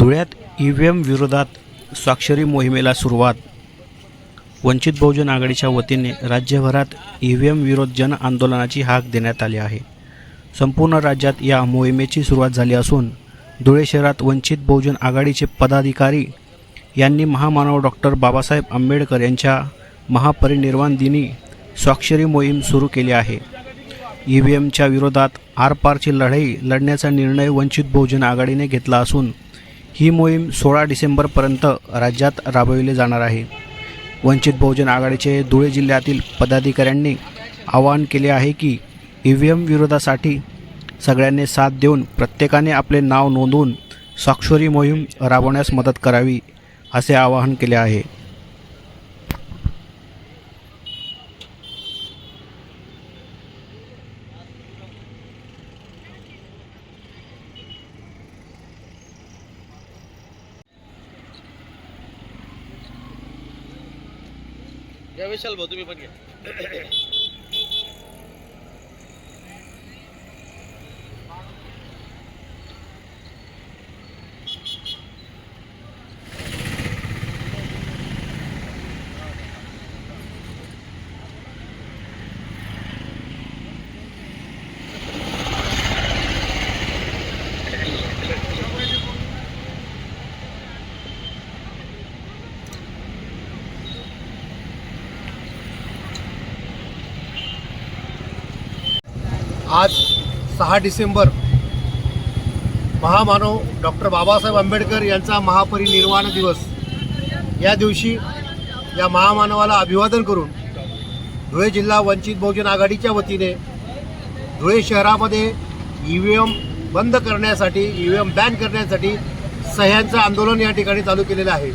धुळ्यात E V M विरोधात स्वाक्षरी मोहिमेला सुरुवात. वंचित बहुजन आघाडीच्या वतीने राज्यभरात ई व्ही एम विरोध जन आंदोलनाची हाक देण्यात आली आहे. संपूर्ण राज्यात या मोहिमेची सुरुवात झाली असून धुळे शहरात वंचित बहुजन आघाडीचे पदाधिकारी यांनी महामानव डॉक्टर बाबासाहेब आंबेडकर यांच्या महापरिनिर्वाण दिनी स्वाक्षरी मोहीम सुरू केली आहे. ई व्ही एमच्या विरोधात आरपारची लढाई लढण्याचा निर्णय वंचित बहुजन आघाडीने घेतला असून ही मोहीम सोळा डिसेंबरपर्यंत राज्यात राबविली जाणार आहे. वंचित बहुजन आघाडीचे धुळे जिल्ह्यातील पदाधिकाऱ्यांनी आवाहन केले आहे की ई व्ही एम विरोधासाठी सगळ्यांनी साथ देऊन प्रत्येकाने आपले नाव नोंदवून स्वाक्षरी मोहीम राबवण्यास मदत करावी असे आवाहन केले आहे. या विशाल भाऊ तुम्ही पण घ्या. आज सहा डिसेंबर महामानव डॉक्टर बाबासाहेब आंबेडकर यांचा महापरिनिर्वाण दिवस. या दिवशी या महामानवाला अभिवादन करून धुळे जिल्हा वंचित बहुजन आघाडीच्या वतीने धुळे शहरामध्ये ई व्ही एम बंद करण्यासाठी ई व्ही एम बॅन करण्यासाठी सह्यांचं आंदोलन या ठिकाणी चालू केलेलं आहे.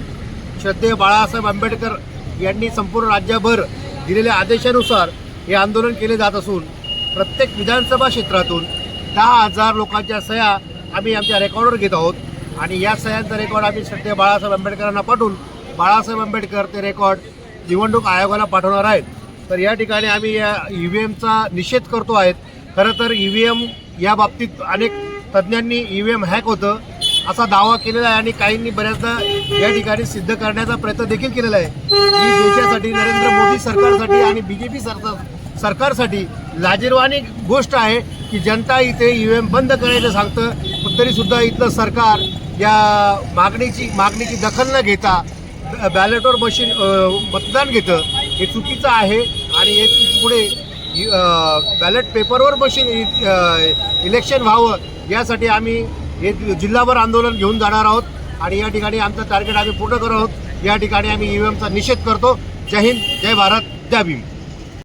श्रद्धेय बाळासाहेब आंबेडकर यांनी संपूर्ण राज्यभर दिलेल्या आदेशानुसार हे आंदोलन केले जात असून प्रत्येक विधानसभा क्षेत्रातून दहा हजार लोकांच्या सह्या आम्ही आमच्या रेकॉर्डवर घेत आहोत. आणि या सह्यांचा रेकॉर्ड आम्ही सध्या बाळासाहेब आंबेडकरांना पाठवून बाळासाहेब आंबेडकर ते रेकॉर्ड निवडणूक आयोगाला पाठवणार आहेत. तर या ठिकाणी आम्ही या ई व्ही एमचा निषेध करतो आहेत. खरं तर ई व्ही एम या बाबतीत अनेक तज्ज्ञांनी ई व्ही एम हॅक होतं असा दावा केलेला आहे आणि काहींनी बऱ्याचदा या ठिकाणी सिद्ध करण्याचा प्रयत्न देखील केलेला आहे. ही देशासाठी नरेंद्र मोदी सरकारसाठी आणि बी जे पी सरकार सरकारसाठी लाजीरवाणी गोष्ट आहे की जनता इथे ई व्ही एम बंद करायचं सांगतं पण तरीसुद्धा इथलं सरकार या मागणीची मागणीची दखल न घेता बॅलेटवर मशीन मतदान घेतं. हे चुकीचं आहे आणि हे पुढे बॅलेट पेपरवर मशीन इ- इलेक्शन व्हावं यासाठी आम्ही हे जिल्हाभर आंदोलन घेऊन जाणार आहोत आणि या ठिकाणी आमचं टार्गेट आम्ही पूर्ण करत आहोत. या ठिकाणी आम्ही ई व्ही एमचा निषेध करतो. जय हिंद जय भारत जय भीम.